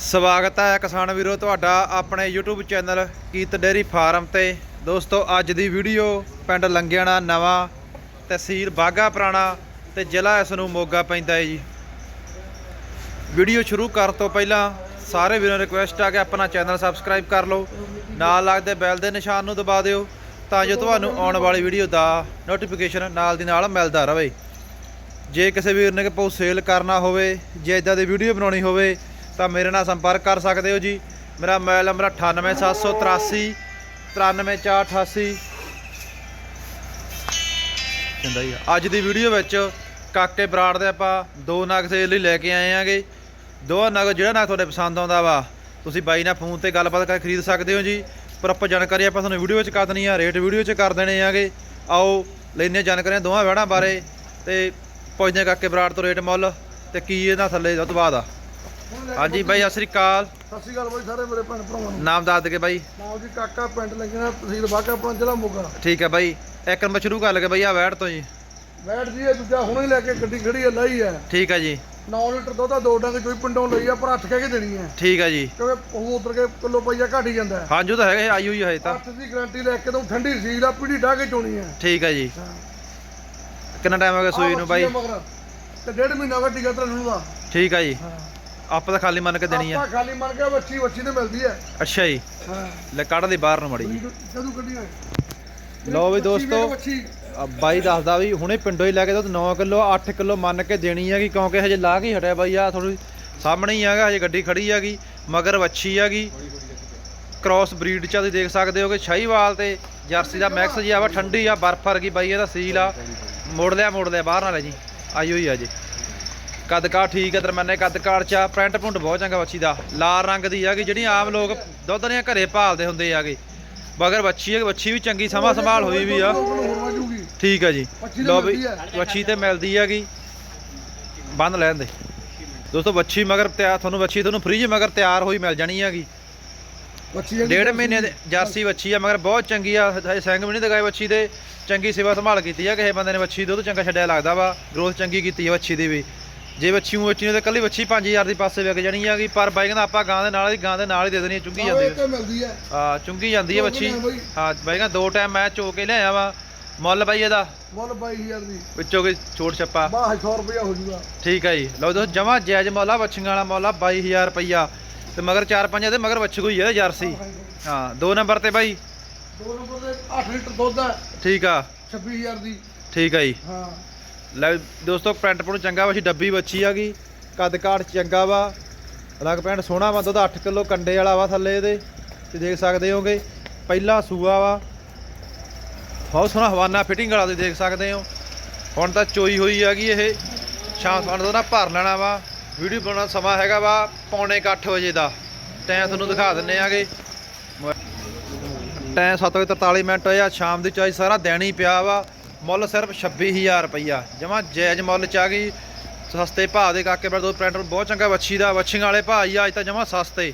ਸਵਾਗਤ ਹੈ ਕਿਸਾਨ ਵੀਰੋ, ਤੁਹਾਡਾ ਆਪਣੇ YouTube ਚੈਨਲ ਕੀਤ ਡੇਰੀ ਫਾਰਮ ਤੇ। ਦੋਸਤੋ, ਅੱਜ ਦੀ ਵੀਡੀਓ ਪਿੰਡ ਲੰਗਿਆਣਾ ਨਵਾਂ ਤਹਿਸੀਲ ਬਾਗਾ ਪੁਰਾਣਾ ਤੇ ਜ਼ਿਲ੍ਹਾ ਇਸ ਨੂੰ ਮੋਗਾ ਪੈਂਦਾ ਹੈ ਜੀ। ਵੀਡੀਓ ਸ਼ੁਰੂ ਕਰਨ ਤੋਂ ਪਹਿਲਾਂ ਸਾਰੇ ਵੀਰਾਂ ਰਿਕੁਐਸਟ ਆ ਕਿ ਆਪਣਾ ਚੈਨਲ ਸਬਸਕ੍ਰਾਈਬ ਕਰ ਲਓ, ਨਾਲ ਲੱਗਦੇ ਬੈਲ ਦੇ ਨਿਸ਼ਾਨ ਨੂੰ ਦਬਾ ਦਿਓ ਤਾਂ ਜੋ ਤੁਹਾਨੂੰ ਆਉਣ ਵਾਲੀ ਵੀਡੀਓ ਦਾ ਨੋਟੀਫਿਕੇਸ਼ਨ ਨਾਲ ਦੀ ਨਾਲ ਮਿਲਦਾ ਰਹੇ। ਜੇ ਕਿਸੇ ਵੀਰ ਨੇ ਕੋਈ ਸੇਲ ਕਰਨਾ ਹੋਵੇ, ਜੇ ਇਦਾਂ ਦੀ ਵੀਡੀਓ ਬਣਾਉਣੀ ਹੋਵੇ ਤਾਂ ਮੇਰੇ ਨਾਲ ਸੰਪਰਕ ਕਰ ਸਕਦੇ ਹੋ ਜੀ। ਮੇਰਾ ਮੋਬਾਈਲ ਨੰਬਰ 98783 93488 ਕਹਿੰਦਾ ਜੀ, ਅੱਜ ਦੀ ਵੀਡੀਓ ਵਿੱਚ ਕਾਕੇ ਬਰਾੜ ਦੇ ਆਪਾਂ ਦੋ ਨਗ ਸੇਲ ਲਈ ਲੈ ਕੇ ਆਏ ਆਂਗੇ। ਦੋ ਨਗ ਜਿਹੜਾ ਨਗ ਤੁਹਾਡੇ ਪਸੰਦ ਆਉਂਦਾ ਵਾ, ਤੁਸੀਂ ਬਾਈ ਨਾਲ ਫੋਨ ਤੇ ਗੱਲਬਾਤ ਕਰਕੇ ਖਰੀਦ ਸਕਦੇ ਹੋ ਜੀ। ਪ੍ਰੋਪਰ ਜਾਣਕਾਰੀ ਆਪਾਂ ਤੁਹਾਨੂੰ ਵੀਡੀਓ ਵਿੱਚ ਕਰ ਦੇਣੀ ਆ, ਰੇਟ ਵੀਡੀਓ 'ਚ ਕਰ ਦੇਣੇ ਆਂਗੇ। ਆਓ ਲੈਣੇ ਜਾਣਕਾਰੀਆਂ ਦੋਵਾਂ ਵਹਿੜਾਂ ਬਾਰੇ ਤੇ ਪੁੱਛਦੇ ਹਾਂ ਕਾਕੇ ਬਰਾੜ ਤੋਂ ਰੇਟ ਮੁੱਲ ਤੇ ਕੀ ਇਹਦਾ ਥੱਲੇ ਉਹ ਤੋਂ ਬਾਅਦ ਆ ਹਾਂਜੀ ਬਾਈ ਸਤਿ ਸ੍ਰੀ ਅਕਾਲ। ਸਤਿ ਸ਼੍ਰੀ ਅਕਾਲ ਬਾਈ ਸਾਰੇ ਮੇਰੇ ਭੈਣ ਭਰਾਵਾਂ ਨੂੰ। ਨਾਮ ਦੱਸ ਦੇ ਬਾਈ। ਨਾਮ ਜੀ ਕਾਕਾ ਪਿੰਡ ਲੱਗਣਾ ਤਹਿਸੀਲ ਬਾਗਾ ਆਪਣਾ ਜ਼ਿਲ੍ਹਾ ਮੋਗਾ। ਠੀਕ ਹੈ ਬਾਈ ਇੱਕ ਨੰਬਰ ਸ਼ੁਰੂ ਕਰ ਲਗੇ ਬਾਈ ਆ ਵੈੜ ਤੋਂ ਜੀ। ਬੈਠ ਜੀ ਇਹ ਦੂਜਾ ਹੁਣੇ ਲੈ ਕੇ ਗੱਡੀ ਖੜੀ ਹੈ ਲਈ ਹੈ। ਠੀਕ ਹੈ ਜੀ। 9 ਲੀਟਰ ਦੁੱਧ ਦਾ ਦੋ ਡੰਗ ਚੋਈ ਪਿੰਡੋਂ ਲਈ ਆ ਪਰ ਅੱਠ ਕਹਿ ਕੇ ਦੇਣੀ ਹੈ। ਠੀਕ ਹੈ ਜੀ। ਕਿਉਂਕਿ ਉਹ ਉਤਰ ਕੇ ਕਿਲੋ ਪਈਆ ਘਟ ਹੀ ਜਾਂਦਾ ਹੈ। ਹਾਂਜੀ ਉਹ ਤਾਂ ਹੈਗਾ ਆਈ ਹੋਈ ਹੈ ਤਾਂ। ਅੱਠ ਦੀ ਗਾਰੰਟੀ ਲੈ ਕੇ ਤੋਂ ਠੰਡੀ ਸੀਲ ਆ ਪੀੜੀ ਢਾ ਕੇ ਚੋਣੀ ਹੈ। ਠੀਕ ਹੈ ਜੀ। ਹਾਂ। ਕਿੰਨਾ ਟਾਈਮ ਹੋ ਗਿਆ ਸੂਈ ਨੂੰ ਬਾਈ। ਤੇ ਡੇਢ ਮਹੀਨਾ ਵਾ ਟੀਕਾ ਤਰਨ ਦਾ। ਠੀਕ ਹੈ ਜੀ। ਹਾਂ। ਆਪਾਂ ਤਾਂ ਖਾਲੀ ਮੰਨ ਕੇ ਦੇਣੀ ਆ। ਆਪਾਂ ਖਾਲੀ ਮਰ ਗਿਆ ਬੱਚੀ ਬੱਚੀ ਤੇ ਮਿਲਦੀ ਹੈ ਅੱਛਾ ਜੀ। ਹਾਂ। ਲੈ ਕੱਢ ਦੇ ਬਾਹਰ ਨੂੰ ਮੜੀ ਜੀ ਕਦੋਂ ਕੱਢੀ ਹੈ ਲਓ ਵੀ ਦੋਸਤੋ ਬਾਈ ਦੱਸਦਾ ਵੀ ਹੁਣੇ ਪਿੰਡੋਂ ਹੀ ਲੈ ਕੇ ਦੁੱਧ 9 ਕਿਲੋ 8 ਕਿਲੋ ਮੰਨ ਕੇ ਦੇਣੀ ਹੈਗੀ ਕਿਉਂਕਿ ਹਜੇ ਲਾ ਕੇ ਹਟਿਆ ਬਾਈ ਆ ਥੋੜੀ ਸਾਹਮਣੇ ਹੀ ਹੈਗਾ ਹਜੇ ਗੱਡੀ ਖੜੀ ਹੈਗੀ ਮਗਰ ਵੱਛੀ ਹੈਗੀ ਕ੍ਰਾਸ ਬਰੀਡ ਚ ਤੁਸੀਂ ਦੇਖ ਸਕਦੇ ਹੋ ਕਿ ਸ਼ਾਹੀਵਾਲ ਤੇ ਜਰਸੀ ਦਾ ਮੈਕਸ ਜੀ ਆ ਵਾ ਠੰਡੀ ਆ ਬਰਫ ਵਰਗੀ ਬਾਈ ਇਹਦਾ ਸੀਲ ਆ। ਮੋੜ ਲਿਆ ਮੋੜ ਲਿਆ ਬਾਹਰ ਨਾਲ ਜੀ। ਆਈ ਹੋਈ ਆ ਜੀ ਕੱਦਕਾਰ ਠੀਕ ਹੈ ਦਰਮਿਆਨੇ ਕੱਦਕਾਰ ਚ ਆ ਪ੍ਰਿੰਟ ਪੁੰਟ ਬਹੁਤ ਚੰਗਾ ਵੱਛੀ ਦਾ। ਲਾਲ ਰੰਗ ਦੀ ਹੈਗੀ ਜਿਹੜੀ ਆਮ ਲੋਕ ਦੁੱਧ ਦੀਆਂ ਘਰੇ ਭਾਲਦੇ ਹੁੰਦੇ ਆਗੇ। ਮਗਰ ਵੱਛੀ ਹੈ ਵੱਛੀ ਵੀ ਚੰਗੀ ਸਮਾਂ ਸੰਭਾਲ ਹੋਈ ਵੀ ਆ। ਆ ਠੀਕ ਹੈ ਜੀ। ਲਓ ਵੀ। ਵੱਛੀ ਤੇ ਮਿਲਦੀ ਹੈਗੀ ਬੰਦ ਲੈਣ ਦੇ। ਦੋਸਤੋ ਵੱਛੀ ਮਗਰ ਤਿਆਰ ਤੁਹਾਨੂੰ ਵੱਛੀ ਤੁਹਾਨੂੰ ਫ੍ਰੀ ਮਗਰ ਤਿਆਰ ਹੋਈ ਮਿਲ ਜਾਣੀ ਹੈਗੀ ਬੱਚੀ ਡੇਢ ਮਹੀਨੇ ਦੇ ਜਰਸੀ ਵੱਛੀ ਆ ਮਗਰ ਬਹੁਤ ਚੰਗੀ ਆ। ਸਿੰਘ ਵੀ ਨਹੀਂ ਦਗਾਏ ਵੱਛੀ ਦੇ ਚੰਗੀ ਸੇਵਾ ਸੰਭਾਲ ਕੀਤੀ ਆ ਕਿਸੇ ਬੰਦੇ ਨੇ ਵੱਛੀ ਦੁੱਧ ਚੰਗਾ ਛੱਡਿਆ ਲੱਗਦਾ ਵਾ। ਗਰੋਥ ਚੰਗੀ ਕੀਤੀ ਆ ਵੱਛੀ ਦੀ ਵੀ। ਜੇ ਵੱਛੀ ਨੂੰ ਵੱਛੀ ਨੂੰ ਤੇ ਕੱਲੀ ਵੱਛੀ 5000 ਦੀ ਪਾਸੇ ਵਿਕ ਜਾਣੀ ਹੈਗੀ ਪਰ ਬਾਈ ਕਹਿੰਦਾ ਆਪਾਂ ਗਾਂ ਦੇ ਨਾਲ ਹੀ ਗਾਂ ਦੇ ਨਾਲ ਹੀ ਦੇ ਦੇਣੀ ਚੁੰਗੀ ਜਾਂਦੀ ਮਿਲਦੀ ਹੈ ਆ ਚੁੰਗੀ ਜਾਂਦੀ ਹੈ ਨੇ ਹਾਂ ਬਾਈ ਕਹਿੰਦਾ ਦੋ ਟਾਈਮ ਮੈਂ ਚੋ ਕੇ ਲਿਆਇਆ ਵਾ। ਮੁੱਲ ਬਾਈ ਇਹਦਾ? ਮੁੱਲ 22000 ਦੀ। ਵਿੱਚੋਂ ਕੋਈ ਛੋਟ ਛੱਪਾ। 2200 ਰੁਪਇਆ ਹੋ ਜੂਗਾ। ਠੀਕ ਹੈ ਜੀ। ਲਓ ਦੋਸਤ ਜਮਾ ਜਾਇਜ਼ ਮੌਲਾ ਵੱਛੀਆਂ ਵਾਲਾ ਮੌਲਾ 22000 ਰੁਪਈਆ ਤੇ ਮਗਰ 4-5 ਦੇ ਮਗਰ ਵੱਛ ਕੋਈ ਹੈ ਜਰਸੀ ਹਾਂ। ਦੋ ਨੰਬਰ ਤੇ ਬਾਈ। ਦੋ ਨੰਬਰ ਦੇ 8 ਲੀਟਰ ਦੁੱਧ ਹੈ ਠੀਕ ਆ। 26000 ਦੀ। ਠੀਕ ਆ ਜੀ। ਹਾਂ। ਲੈ ਦੋਸਤੋ ਪ੍ਰਿੰਟ ਪੁੰਟ ਚੰਗਾ ਵਾ ਸੀ ਡੱਬੀ ਬੱਚੀ ਆ ਹੈਗੀ ਕੱਦ ਕਾਠ ਚੰਗਾ ਵਾ। ਰੰਗ ਪੈਂਟ ਸੋਹਣਾ ਵਾ, ਦੁੱਧ 8 ਕਿਲੋ ਕੰਡੇ ਵਾਲਾ ਵਾ ਥੱਲੇ ਇਹਦੇ। ਤੇ ਦੇਖ ਸਕਦੇ ਹੋਗੇ, ਪਹਿਲਾ ਸੂਆ ਵਾ। ਬਹੁਤ ਸੋਹਣਾ ਹਵਾਨਾ ਫਿਟਿੰਗ ਵਾਲਾ ਤੁਸੀਂ ਦੇਖ ਸਕਦੇ ਹੋ। ਹੁਣ ਤਾਂ ਚੋਈ ਹੋਈ ਹੈਗੀ ਇਹ। ਸ਼ਾਮ ਸਾਨੂੰ ਤੋਂ ਨਾ ਭਰ ਲੈਣਾ ਵਾ। ਵੀਡੀਓ ਬਣਾਉਣ ਦਾ ਸਮਾਂ ਹੈਗਾ ਵਾ ਪੌਣੇ 8 ਵਜੇ ਦਾ। ਟਾਈਮ ਤੁਹਾਨੂੰ ਦਿਖਾ ਦਿੰਨੇ ਆਗੇ। ਟਾਈਮ 7:43 ਮਿੰਟ ਹੋਇਆ, ਸ਼ਾਮ ਦੀ ਚਾਈ ਸਾਰਾ ਦਿਨ ਹੀ ਪਿਆ ਵਾ। ਮੁੱਲ ਸਿਰਫ 26000 ਰੁਪਈਆ। ਜਮਾ ਜਾਇਜ਼ ਮੁੱਲ ਚ ਆ ਗਈ। ਸਸਤੇ ਭਾਅ ਦੇ ਕਾਕੇ ਪਰ ਦੋ ਪ੍ਰਿੰਟ ਬਹੁਤ ਚੰਗਾ ਵੱਛੀ ਦਾ ਵੱਛੀਆਂ ਵਾਲੇ ਭਾਅ ਹੀ ਅੱਜ ਤਾਂ ਜਮਾ ਸਸਤੇ।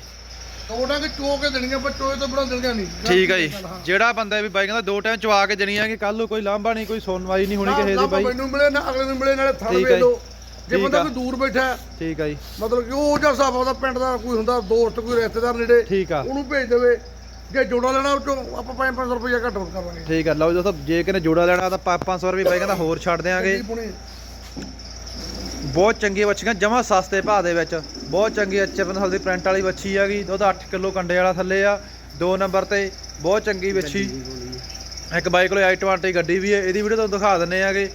ਦੋ ਡੰਗ ਚੋ ਕੇ ਦੇਣੀਆਂ ਪਰ ਚੋਏ ਤੋਂ ਬੜਾ ਦੇਣੀਆਂ ਨਹੀਂ। ਠੀਕ ਹੈ ਜੀ। ਜਿਹੜਾ ਬੰਦਾ ਵੀ ਬਾਈ ਕਹਿੰਦਾ ਦੋ ਟਾਈਮ ਚਵਾ ਕੇ ਦੇਣੀ ਆ ਕਿ ਕੱਲ ਨੂੰ ਕੋਈ ਲਾਂਭਾ ਨਹੀਂ ਕੋਈ ਸੁਣਵਾਈ ਨਹੀਂ ਹੋਣੀ ਕਿਸੇ ਦੀ ਬਾਈ। ਮੈਨੂੰ ਮਿਲੇ ਨਾ ਅਗਲੇ ਨੂੰ ਮਿਲੇ ਨਾਲੇ ਥਣ ਵੇ ਜੀ। ਲੋ ਜੇ। ਠੀਕ ਬੰਦਾ। ਕੋਈ ਦੂਰ ਬੈਠਾ ਠੀਕ ਹੈ ਜੀ। ਮਤਲਬ ਕਿ ਉਹ ਜਿਹਾ ਹਿਸਾਬ ਉਹਦਾ ਪਿੰਡ ਦਾ ਕੋਈ ਹੁੰਦਾ ਦੋਸਤ ਕੋਈ ਰਿਸ਼ਤੇਦਾਰ ਨੇੜੇ ਠੀਕ ਆ। ਉਹਨੂੰ ਭੇਜ ਦੇਵੇ। ਜੇ ਜੋੜਾ ਲੈਣਾ ਉਹ ਚੋਂ ਆਪਾਂ 5-500 ਰੁਪਇਆ ਘੱਟ ਕਰਾਂਗੇ। ਠੀਕ ਆ ਲਓ ਦੋਸਤੋ ਜੇ ਕਿਨੇ ਜੋੜਾ ਲੈਣਾ ਤਾਂ 500 ਰੁਪਏ ਬਾਈ ਕਹਿੰਦਾ ਹੋਰ ਛੱਡ ਚੰਗੀ ਪੁਣੀ। ਬਹੁਤ ਚੰਗੀਆਂ ਵੱਛੀਆਂ ਜਮਾ ਸਸਤੇ ਭਾਅ ਦੇ ਵਿੱਚ। ਬਹੁਤ ਚੰਗੀ ਅੱਛੇ ਬੰਦਲ ਦੀ ਪ੍ਰਿੰਟ ਵਾਲੀ ਵੱਛੀ ਹੈਗੀ ਦੁੱਧ 8 ਕਿਲੋ ਕੰਡੇ ਵਾਲਾ ਥੱਲੇ ਆ ਦੋ ਨੰਬਰ ਤੇ। ਬਹੁਤ ਚੰਗੀ ਵੱਛੀ। ਇੱਕ ਬਾਈ ਕੋਲੇ i20 ਗੱਡੀ ਵੀ ਹੈ ਇਹਦੀ ਵੀਡੀਓ ਤੁਹਾਨੂੰ ਦਿਖਾ ਦਿੰਨੇ ਆਗੇ।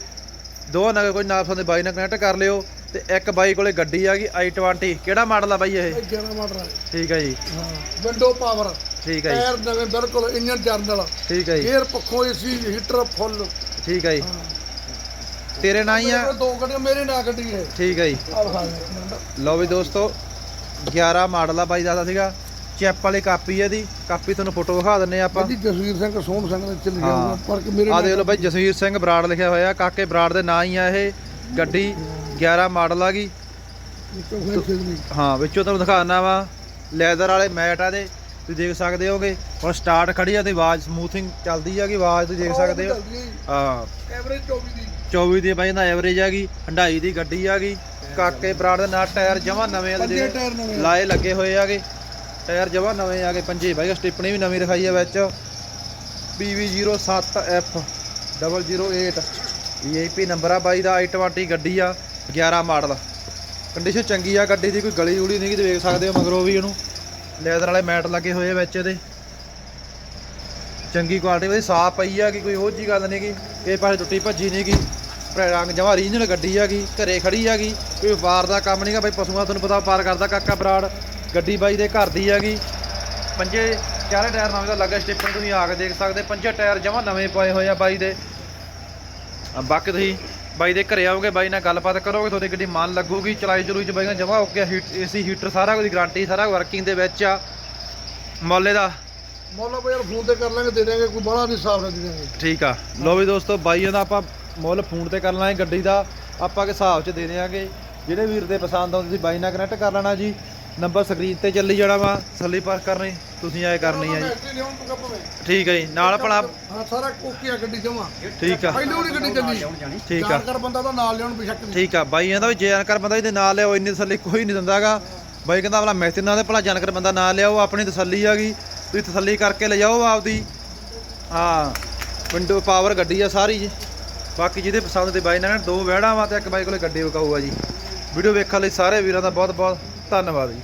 ਦੋ ਨਗ ਕੋਈ ਨਾ ਪਸੰਦ ਬਾਈ ਨਾਲ ਕਨੈਕਟ ਕਰ ਲਿਓ। ਤੇ ਇੱਕ ਬਾਈ ਕੋਲੇ ਗੱਡੀ ਹੈਗੀ i20 ਕਿਹੜਾ ਮਾਡਲ ਆ ਬਾਈ ਇਹ? 11 ਮਾਡਲ ਹੈ। ਠੀਕ ਹੈ ਜੀ। ਹਾਂ ਵਿੰਡੋ ਪਾਵਰ ਠੀਕ ਹੈ ਜੀ। ਟਾਇਰ ਨਵੇਂ ਬਿਲਕੁਲ ਇੰਜਨ ਜਰਨਲ ਠੀਕ ਹੈ ਜੀ। 에ਅਰ ਪੱਖੋਂ ਏਸੀ ਹੀਟਰ ਫੁੱਲ ਠੀਕ ਹੈ ਜੀ। ਤੇਰੇ ਨਾਂ ਹੀ ਆ? ਦੋ ਗੱਡੀਆਂ ਮੇਰੇ ਨਾਂ ਗੱਡੀ ਹੈ। ਠੀਕ ਹੈ ਜੀ। ਲਓ ਵੀ ਦੋਸਤੋ 11 ਮਾਡਲ ਆ ਬਾਈ ਦੱਸਦਾ ਸੀਗਾ। ਚੈਪ ਵਾਲੀ ਕਾਪੀ ਹੈ ਦੀ ਕਾਪੀ ਤੁਹਾਨੂੰ ਫੋਟੋ ਵਿਖਾ ਦਿੰਨੇ ਆਪਾਂ। ਜੀ ਜਸਵੀਰ ਸਿੰਘ ਸੋਹਣ ਸਿੰਘ ਨੇ ਚੱਲ। ਗਿਆ ਪਰ ਕਿ ਮੇਰੇ ਆ ਦੇਖ ਲਓ ਬਾਈ ਜਸਵੀਰ ਸਿੰਘ ਬਰਾੜ ਲਿਖਿਆ ਹੋਇਆ। ਕਾਕੇ ਬਰਾੜ ਦੇ ਨਾਂ ਹੀ ਆ ਇਹ। ਗੱਡੀ 11 ਮਾਡਲ ਆ ਗਈ ਹਾਂ ਵਿੱਚੋਂ ਤੁਹਾਨੂੰ ਦਿਖਾਉਣਾ ਵਾ। ਲੈਦਰ ਵਾਲੇ ਮੈਟ ਆ ਦੇ ਤੁਸੀਂ ਦੇਖ ਸਕਦੇ ਹੋਗੇ ਹੁਣ ਸਟਾਰਟ ਖੜੀ ਆ ਤੇ ਆਵਾਜ਼ ਸਮੂਥਿੰਗ ਚੱਲਦੀ ਆ ਕਿ ਆਵਾਜ਼ ਤੁਸੀਂ ਦੇਖ ਸਕਦੇ ਹੋ? ਹਾਂ। ਐਵਰੇਜ 24 ਦੀ। 24 ਦੀ ਬਾਈ ਦਾ ਐਵਰੇਜ ਆ ਗਈ ਹੰਡਾਈ ਦੀ ਗੱਡੀ ਆ ਗਈ। ਕਾਕੇ ਬਰਾੜ ਦੇ ਨਾਲ ਟਾਇਰ ਜਮਾ ਨਵੇਂ ਆ ਜਿਹੜੇ ਆ। ਲਾਏ ਲੱਗੇ ਹੋਏ ਆਗੇ ਟਾਇਰ ਜਮਾ ਨਵੇਂ ਆਗੇ ਪੰਜੇ। ਬਾਈ ਸਟਿਪਣੀ ਵੀ ਨਵੀਂ ਦਿਖਾਈ ਹੈ ਵਿੱਚ। PV07F 008 VIP ਨੰਬਰ ਆ ਬਾਈ ਦਾ i20 ਗੱਡੀ ਆ 11 ਮਾਡਲ। ਕੰਡੀਸ਼ਨ ਚੰਗੀ ਆ ਗੱਡੀ ਦੀ ਕੋਈ ਗਲੀ ਉਲੀ ਨਹੀਂ ਕਿ ਦੇਖ ਸਕਦੇ ਹੋ ਮਗਰੋਂ ਵੀ ਇਹਨੂੰ। ਲੈਦਰ ਵਾਲੇ ਮੈਟ ਲੱਗੇ ਹੋਏ ਆ ਵਿੱਚ ਇਹਦੇ। ਚੰਗੀ ਕੁਆਲਿਟੀ ਉਹਦੀ ਸਾਫ਼ ਪਈ ਆ ਕਿ ਕੋਈ ਉਹ ਜੀ ਗੱਲ ਨਹੀਂ ਕਿ ਇਹ ਪਾਸੇ ਟੁੱਟੀ ਭੱਜੀ ਨਹੀਂ ਗੀ। ਪਰ ਰੰਗ ਜਮਾ ਰੀਜਨਲ ਗੱਡੀ ਹੈਗੀ ਘਰੇ ਖੜੀ ਹੈਗੀ ਕੋਈ ਵਪਾਰ ਦਾ ਕੰਮ ਨਹੀਂਗਾ ਬਈ ਪਸ਼ੂਆਂ ਤੁਹਾਨੂੰ ਪਤਾ ਪਾਰ ਕਰਦਾ ਕਾਕਾ ਬਰਾੜ। ਗੱਡੀ ਬਾਈ ਦੇ ਘਰ ਦੀ ਹੈਗੀ ਪੰਜੇ, ਚਾਰੇ ਟਾਇਰ ਨਵੇਂ ਦਾ ਲੱਗਾ ਸਟਿੱਪਰ, ਤੁਸੀਂ ਆ ਕੇ ਦੇਖ ਸਕਦੇ, ਪੰਜੇ ਟਾਇਰ ਜਮਾ ਨਵੇਂ ਪਏ ਹੋਏ ਆ ਬਾਈ ਦੇ। ਬਾਕੀ ਤੁਸੀਂ ਬਾਈ ਦੇ ਘਰੇ ਆਓਗੇ ਬਾਈ ਨਾਲ ਗੱਲਬਾਤ ਕਰੋਗੇ ਤੁਹਾਡੀ ਗੱਡੀ ਮਨ ਲੱਗੂਗੀ ਚਲਾਈ ਚਲੂਈ ਚ ਬਾਈ ਨਾਲ ਜਮਾ ਓਕੇ ਹੀਟ ਏਸੀ ਹੀਟਰ ਸਾਰਾ ਕੁਝ ਗਾਰੰਟੀ ਸਾਰਾ ਵਰਕਿੰਗ ਦੇ ਵਿੱਚ ਆ। ਮੁੱਲ ਦਾ ਮੌਲਾ ਬਈ ਯਾਰ ਫੋਨ ਤੇ ਕਰ ਲਾਂਗੇ ਦੇ ਦੇਾਂਗੇ ਕੋਈ ਬੜਾ ਨਹੀਂ ਹਿਸਾਬ ਨਾਲ ਦੇ ਦੇਾਂਗੇ ਠੀਕ ਆ। ਲੋ ਵੀ ਦੋਸਤੋ ਬਾਈਆਂ ਦਾ ਆਪਾਂ ਮੁੱਲ ਫੋਨ ਤੇ ਕਰ ਲਾਂਗੇ ਗੱਡੀ ਦਾ ਆਪਾਂ ਕੇ ਹਿਸਾਬ 'ਚ ਦੇ ਦਿਆਂਗੇ। ਜਿਹੜੇ ਵੀਰ ਦੇ ਪਸੰਦ ਆਉਂਦੇ ਤੁਸੀਂ ਬਾਈ ਨਾਲ ਕਨੈਕਟ ਕਰ ਲੈਣਾ ਜੀ। ਨੰਬਰ ਸਕਰੀਨ ਤੇ ਚੱਲੀ ਜਾਣਾ ਵਾ ਸੱਲੀ ਪਾਸ ਕਰਨੀ ਤੁਸੀਂ ਆਏ ਕਰਨੀ ਆ ਜੀ। ਠੀਕ ਹੈ ਜੀ ਨਾਲ ਭਲਾ ਹਾਂ ਸਾਰਾ ਕੋਕੀ ਆ ਗੱਡੀ ਜਮਾ। ਠੀਕ ਆ। ਪਹਿਲੇ ਉਹਦੀ ਗੱਡੀ ਚੱਲੀ। ਠੀਕ ਆ। ਜਾਣਕਾਰ ਬੰਦਾ ਤਾਂ ਨਾਲ ਲਿਆਉਣ ਬੇਸ਼ੱਕ ਨਹੀਂ। ਠੀਕ ਆ ਬਾਈ ਕਹਿੰਦਾ ਵੀ ਜੇ ਜਾਣਕਾਰ ਬੰਦਾ ਇਹਦੇ ਨਾਲ ਲਿਆਓ ਇੰਨੀ ਤਸੱਲੀ ਕੋਈ ਨਹੀਂ ਦਿੰਦਾਗਾ ਬਾਈ ਕਹਿੰਦਾ ਭਲਾ ਮੈਸੇਜ ਨਾਲ ਤੇ ਭਲਾ ਜਾਣਕਾਰ ਬੰਦਾ ਨਾਲ ਲਿਆਓ ਆਪਣੀ ਤਸੱਲੀ ਹੈਗੀ ਤੁਸੀਂ ਤਸੱਲੀ ਕਰਕੇ ਲਿਜਾਓ ਆਪਦੀ। ਹਾਂ ਵਿੰਡੋ ਪਾਵਰ ਗੱਡੀ ਆ ਸਾਰੀ ਜੀ। ਬਾਕੀ ਜਿਹਦੇ ਪਸੰਦ ਤੇ ਬਾਈ ਨਾਲ ਦੋ ਵਹਿੜਾਂ ਵਾ ਤੇ ਇੱਕ ਬਾਈ ਕੋਲੇ ਗੱਡੀ ਵਿਕਾਊ ਆ ਜੀ। ਵੀਡੀਓ ਵੇਖਣ ਲਈ ਸਾਰੇ ਵੀਰਾਂ ਦਾ ਬਹੁਤ ਬਹੁਤ ਧੰਨਵਾਦ ਜੀ।